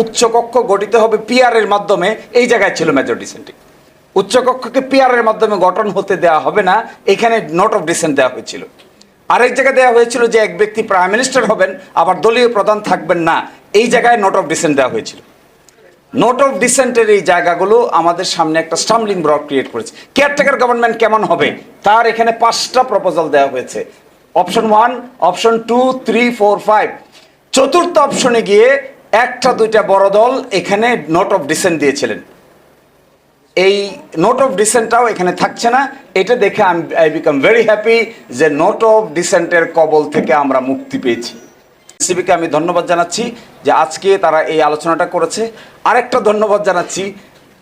উচ্চকক্ষ গঠিত হবে পিয়ারের মাধ্যমে, এই জায়গায় ছিল মেজর ডিসেন্টিং উচ্চকক্ষকে পিয়ারের মাধ্যমে গঠন হতে দেওয়া হবে না, এখানে নোট অফ ডিসেন্ট দেওয়া হয়েছিল। আরেক জায়গায় দেওয়া হয়েছিল যে এক ব্যক্তি প্রাইম মিনিস্টার হবেন, আবার দলীয় প্রধান থাকবেন না, এই জায়গায় নোট অফ ডিসেন্ট দেওয়া হয়েছিল। নোট অফ ডিসেন্টের এই জায়গাগুলো আমাদের সামনে একটা স্টামলিং ব্লক ক্রিয়েট করেছে। কেয়ারটেকার গভর্নমেন্ট কেমন হবে? তার এখানে পাঁচটা প্রপোজাল দেওয়া হয়েছে। Option one option two three four five চতুর্থ অপশনে গিয়ে একটা, দুইটা বড় দল এখানে নোট অফ ডিসেন্ট দিয়েছিলেন। এই নোট অফ ডিসেন্টটাও এখানে থাকছে না। এটা দেখে আমি আই বিকাম ভেরি হ্যাপি যে নোট অফ ডিসেন্টের কবল থেকে আমরা মুক্তি পেয়েছি। সিবিকে আমি ধন্যবাদ জানাচ্ছি যে আজকে তারা এই আলোচনাটা করেছে। আরেকটা ধন্যবাদ জানাচ্ছি,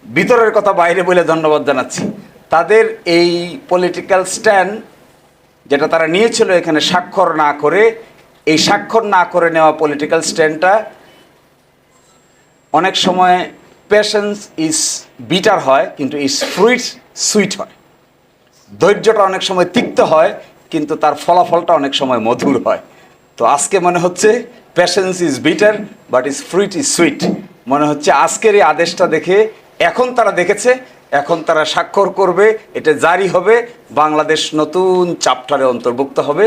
ভিতরের কথা বাইরে বলে ধন্যবাদ জানাচ্ছি। তাদের এই পলিটিক্যাল স্ট্যান্ড যেটা তারা নিয়েছিল এখানে স্বাক্ষর না করে, এই স্বাক্ষর না করে নেওয়া পলিটিক্যাল স্ট্যান্ডটা অনেক সময় পেশেন্স ইজ বিটার হয়, কিন্তু ইজ ফ্রুইট সুইট হয়। ধৈর্যটা অনেক সময় তিক্ত হয়, কিন্তু তার ফলাফলটা অনেক সময় মধুর হয়। তো আজকে মনে হচ্ছে patience is bitter but is fruit is sweet মনে হচ্ছে আজকের এই আদেশটা দেখে এখন তারা দেখেছে, এখন তারা স্বাক্ষর করবে, এটা জারি হবে, বাংলাদেশ নতুন চাপ্টারে অন্তর্ভুক্ত হবে।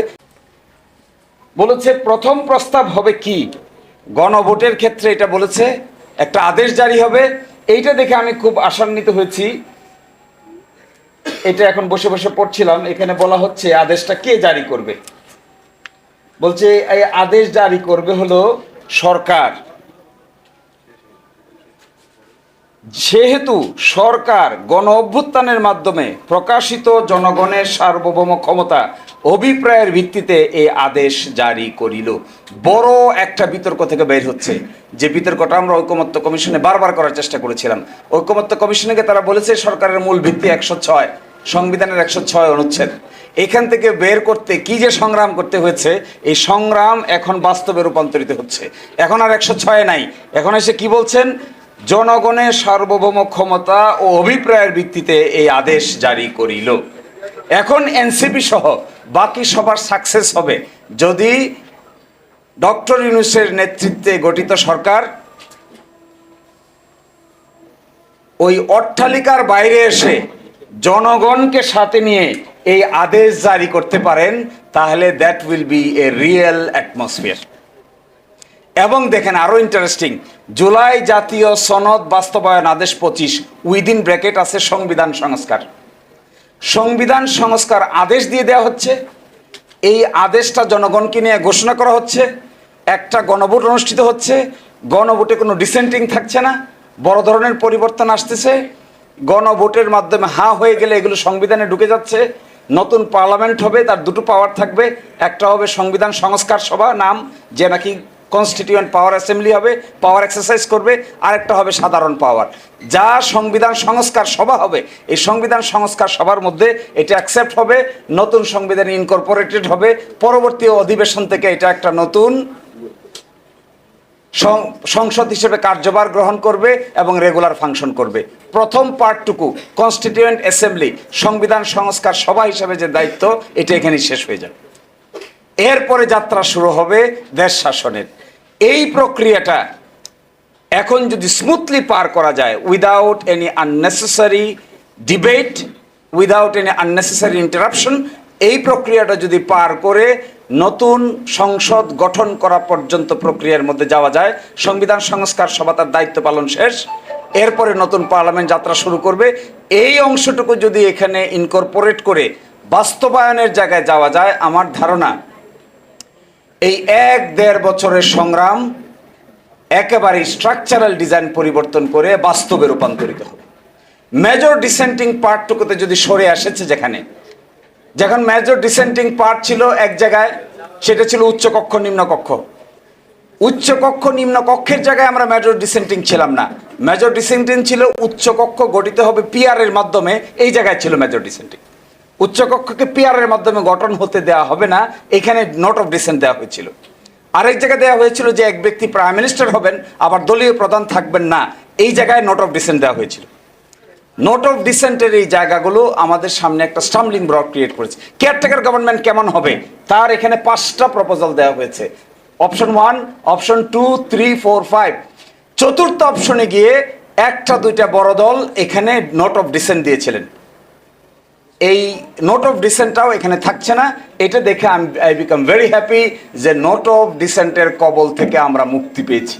বলেছে প্রথম প্রস্তাব হবে কি? গণভোটের ক্ষেত্রে এটা বলেছে একটা আদেশ জারি হবে। এইটা দেখে আমি খুব আশান্বিত হয়েছি। এটা এখন বসে বসে পড়ছিলাম। এখানে বলা হচ্ছে, আদেশটা কে জারি করবে? বলছে, এই আদেশ জারি করবে হলো সরকার। যেহেতু সরকার গণ অভ্যুত্থানের মাধ্যমে প্রকাশিত জনগণের সার্বভৌম ক্ষমতা অভিপ্রায়ের ভিত্তিতে এই আদেশ জারি করিল। বড় একটা বিতর্ক থেকে বের হচ্ছে। যে বিতর্কটা আমরা ঐকমত্য কমিশনে বারবার করার চেষ্টা করেছিলাম। ঐকমত্য কমিশনকে তারা বলেছে সরকারের মূল ভিত্তি একশো ছয়, সংবিধানের একশো ছয় অনুচ্ছেদ। এখান থেকে বের করতে কি যে সংগ্রাম করতে হয়েছে, এই সংগ্রাম এখন বাস্তবে রূপান্তরিত হচ্ছে। এখন আর একশো ছয় নাই। এখন এসে কি বলছেন? জনগণের সার্বভৌম ক্ষমতা ও অভিপ্রায়ের ভিত্তিতে এই আদেশ জারি করিল। এখন এনসিপি সহ বাকি সবার সাকসেস হবে যদি ডক্টর ইউনুসের নেতৃত্বে গঠিত সরকার ওই অট্টালিকার বাইরে এসে জনগণকে সাথে নিয়ে এই আদেশ জারি করতে পারেন, তাহলে that will be a real atmosphere এবং দেখেন আরও ইন্টারেস্টিং জুলাই জাতীয় সনদ বাস্তবায়ন আদেশ পঁচিশ উইদিন ব্র্যাকেট আছে সংবিধান সংস্কার। সংবিধান সংস্কার আদেশ দিয়ে দেওয়া হচ্ছে, এই আদেশটা জনগণকে নিয়ে ঘোষণা করা হচ্ছে, একটা গণভোট অনুষ্ঠিত হচ্ছে, গণভোটে কোনো ডিসেন্টিং থাকছে না, বড় ধরনের পরিবর্তন আসতেছে, গণভোটের মাধ্যমে হা হয়ে গেলে এগুলো সংবিধানে ঢুকে যাচ্ছে, নতুন পার্লামেন্ট হবে, তার দুটো পাওয়ার থাকবে, একটা হবে সংবিধান সংস্কার সভা, নাম যে নাকি কনস্টিটিউয়েন্ট পাওয়ার অ্যাসেম্বলি হবে পাওয়ার এক্সারসাইজ করবে, আরেকটা হবে সাধারণ পাওয়ার যা সংবিধান সংস্কার সভা হবে, এই সংবিধান সংস্কার সভার মধ্যে এটা অ্যাকসেপ্ট হবে, নতুন সংবিধান ইনকর্পোরেটেড হবে, পরবর্তী অধিবেশন থেকে এটা একটা নতুন সংসদ হিসেবে কার্যভার গ্রহণ করবে এবং রেগুলার ফাংশন করবে। প্রথম পার্টটুকু কনস্টিটিউয়েন্ট অ্যাসেম্বলি সংবিধান সংস্কার সভা হিসেবে যে দায়িত্ব, এটা এখানেই শেষ হয়ে যাবে। এরপরে যাত্রা শুরু হবে দেশ শাসনের। এই প্রক্রিয়াটা এখন যদি স্মুথলি পার করা যায় without any unnecessary debate without any unnecessary interruption এই প্রক্রিয়াটা যদি পার করে নতুন সংসদ গঠন করা পর্যন্ত প্রক্রিয়ার মধ্যে যাওয়া যায়, সংবিধান সংস্কার সভা তার দায়িত্ব পালন শেষ, এরপরে নতুন পার্লামেন্ট যাত্রা শুরু করবে, এই অংশটুকু যদি এখানে ইনকর্পোরেট করে বাস্তবায়নের জায়গায় যাওয়া যায়, আমার ধারণা এই এক দেড় বছরের সংগ্রাম একেবারে স্ট্রাকচারাল ডিজাইন পরিবর্তন করে বাস্তবে রূপান্তরিত হবে। মেজর ডিসেন্টিং পার্টটুকুতে যদি সরে আসেছে যেখানে, যখন মেজর ডিসেন্টিং পার্ট ছিল এক জায়গায়, সেটা ছিল উচ্চকক্ষ নিম্নকক্ষ উচ্চকক্ষ নিম্নকক্ষের জায়গায় আমরা মেজর ডিসেন্টিং ছিলাম না। মেজর ডিসেন্টিং ছিল উচ্চকক্ষ গঠিত হবে পিয়ারের মাধ্যমে, এই জায়গায় ছিল মেজর ডিসেন্টিং উচ্চকক্ষকে পিয়ারের মাধ্যমে গঠন হতে দেওয়া হবে না, এখানে নোট অফ ডিসেন্ট দেওয়া হয়েছিল। আরেক জায়গায় দেওয়া হয়েছিল যে এক ব্যক্তি প্রাইম মিনিস্টার হবেন, আবার দলীয় প্রধান থাকবেন না, এই জায়গায় নোট অফ ডিসেন্ট দেওয়া হয়েছিল। নোট অফ ডিসেন্টের এই জায়গাগুলো আমাদের সামনে একটা স্টামলিং ব্লক ক্রিয়েট করেছে। কেয়ারটেকার গভর্নমেন্ট কেমন হবে? তার এখানে পাঁচটা প্রপোজাল দেওয়া হয়েছে। Option one option two three four five চতুর্থ অপশনে গিয়ে একটা দুইটা বড় দল এখানে নোট অফ ডিসেন্ট দিয়েছিলেন। এই নোট অফ ডিসেন্টটাও এখানে থাকছে না। এটা দেখে আমি আই বিকাম ভেরি হ্যাপি যে নোট অফ ডিসেন্টের কবল থেকে আমরা মুক্তি পেয়েছি।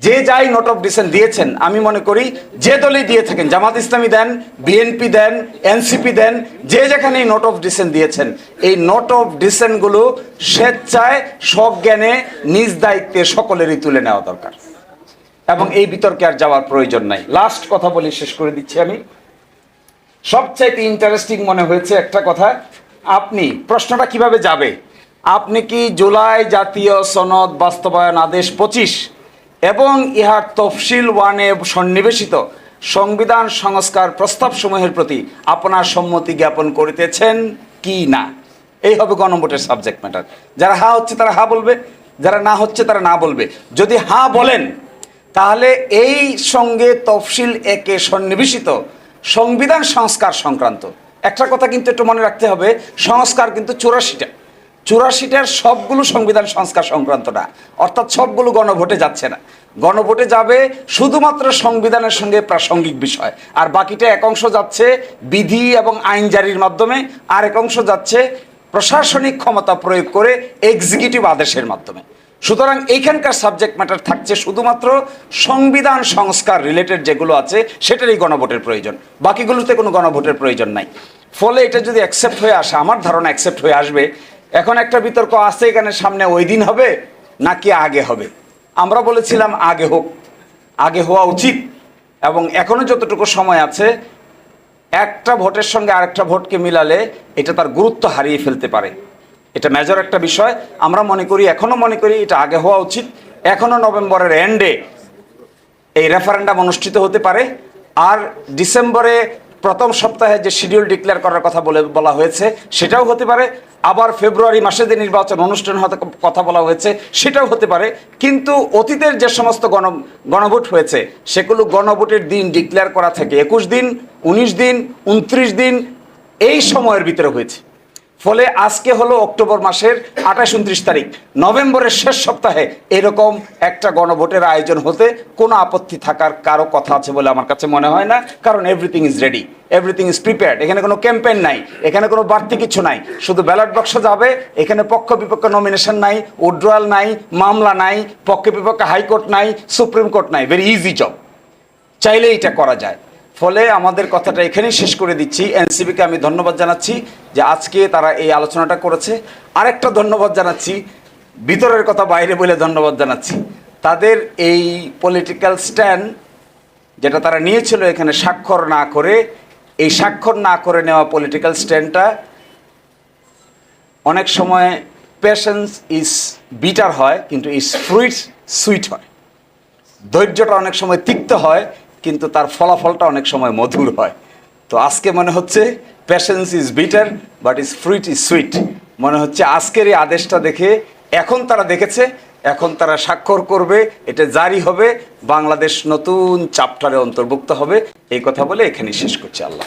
যে যাই নোট অফ ডিসেন্ট দিয়েছেন, আমি মনে করি যে দলই দিয়ে থাকেন, জামাত ইসলামী দেন বিএনপি দেন এনসিপি দেন, যে যেখানে এই নোট অফ ডিসেন্ট দিয়েছেন, এই নোট অফ ডিসেন্টগুলো স্বেচ্ছায়, সজ্ঞানে, নিজ দায়িত্বে সকলেরই তুলে নেওয়া দরকার। এবং এই বিতর্কে আর যাওয়ার প্রয়োজন নাই। লাস্ট কথা বলি, শেষ করে দিচ্ছি আমি। সবচাইতে ইন্টারেস্টিং মনে হয়েছে একটা কথা। আপনি, প্রশ্নটা কীভাবে যাবে? আপনি কি জুলাই জাতীয় সনদ বাস্তবায়ন আদেশ পঁচিশ এবং ইহার তফসিল ওয়ানে সন্নিবেশিত সংবিধান সংস্কার প্রস্তাবসমূহের প্রতি আপনার সম্মতি জ্ঞাপন করিতেছেন কি না? এই হবে গণভোটের সাবজেক্ট ম্যাটার যারা হা হচ্ছে তারা হা বলবে, যারা না হচ্ছে তারা না বলবে। যদি হা বলেন, তাহলে এই সঙ্গে তফসিল একে সন্নিবেশিত সংবিধান সংস্কার সংক্রান্ত। একটা কথা কিন্তু একটু মনে রাখতে হবে, সংস্কার কিন্তু চুরাশিটা। চুরাশিটার সবগুলো সংবিধান সংস্কার সংক্রান্ত না, অর্থাৎ সবগুলো গণভোটে যাচ্ছে না। গণভোটে যাবে শুধুমাত্র সংবিধানের সঙ্গে প্রাসঙ্গিক বিষয়, আর বাকিটা এক অংশ যাচ্ছে বিধি এবং আইন জারির মাধ্যমে, আর এক অংশ যাচ্ছে প্রশাসনিক ক্ষমতা প্রয়োগ করে এক্সিকিউটিভ আদেশের মাধ্যমে। সুতরাং এইখানকার সাবজেক্ট ম্যাটার থাকছে শুধুমাত্র সংবিধান সংস্কার রিলেটেড যেগুলো আছে, সেটারই গণভোটের প্রয়োজন। বাকিগুলোতে কোনো গণভোটের প্রয়োজন নাই। ফলে এটা যদি অ্যাকসেপ্ট হয়ে আসে, আমার ধারণা অ্যাকসেপ্ট হয়ে আসবে, এখন একটা বিতর্ক আছে এখানে সামনে ওই দিন হবে নাকি আগে হবে? আমরা বলেছিলাম আগে হোক, আগে হওয়া উচিত। এবং এখনও যতটুকু সময় আছে, একটা ভোটের সঙ্গে আরেকটা ভোটকে মিলালে এটা তার গুরুত্ব হারিয়ে ফেলতে পারে। এটা মেজর একটা বিষয়। আমরা মনে করি, এখনও মনে করি এটা আগে হওয়া উচিত। এখনও নভেম্বরের এন্ডে এই রেফারেন্ডাম অনুষ্ঠিত হতে পারে। আর ডিসেম্বরে প্রথম সপ্তাহে যে শিডিউল ডিক্লেয়ার করার কথা বলে, বলা হয়েছে, সেটাও হতে পারে। আবার ফেব্রুয়ারি মাসে যে নির্বাচন অনুষ্ঠান হতে কথা বলা হয়েছে, সেটাও হতে পারে। কিন্তু অতীতের যে সমস্ত গণ, গণভোট হয়েছে, সেগুলো গণভোটের দিন ডিক্লেয়ার করা থেকে একুশ দিন, উনিশ দিন, উনত্রিশ দিন, এই সময়ের ভিতরে হয়েছে। ফলে আজকে হলো অক্টোবর মাসের আঠাশ উনত্রিশ তারিখ। নভেম্বরের শেষ সপ্তাহে এরকম একটা গণভোটের আয়োজন হতে কোনো আপত্তি থাকার কারও কথা আছে বলে আমার কাছে মনে হয় না, কারণ everything is ready everything is prepared এখানে কোনো ক্যাম্পেইন নাই, এখানে কোনো বাড়তি কিছু নাই। শুধু ব্যালট বক্স যাবে এখানে পক্ষ বিপক্ষ নমিনেশন নাই উড্রয়াল নাই, মামলা নাই, পক্ষে বিপক্ষে হাইকোর্ট নাই, সুপ্রিম কোর্ট নাই। ভেরি ইজি জব চাইলে এটা করা যায়। ফলে আমাদের কথাটা এখানেই শেষ করে দিচ্ছি। এনসিবিকে আমি ধন্যবাদ জানাচ্ছি যে আজকে তারা এই আলোচনাটা করেছে। আরেকটা ধন্যবাদ জানাচ্ছি, ভিতরের কথা বাইরে বলে ধন্যবাদ জানাচ্ছি। তাদের এই পলিটিক্যাল স্ট্যান্ড যেটা তারা নিয়েছিল এখানে স্বাক্ষর না করে, এই স্বাক্ষর না করে নেওয়া পলিটিক্যাল স্ট্যান্ডটা অনেক সময় পেশেন্স ইজ বিটার হয়, কিন্তু ইজ ফ্রুইটস সুইট হয়। ধৈর্যটা অনেক সময় তিক্ত হয় কিন্তু তার ফলাফলটা অনেক সময় মধুর হয়। তো আজকে মনে হচ্ছে patience is bitter but is fruit is sweet মনে হচ্ছে আজকের এই আদেশটা দেখে এখন তারা দেখেছে, এখন তারা স্বাক্ষর করবে, এটা জারি হবে, বাংলাদেশ নতুন চাপ্টারে অন্তর্ভুক্ত হবে। এই কথা বলে এখানে শেষ করছি, আল্লাহ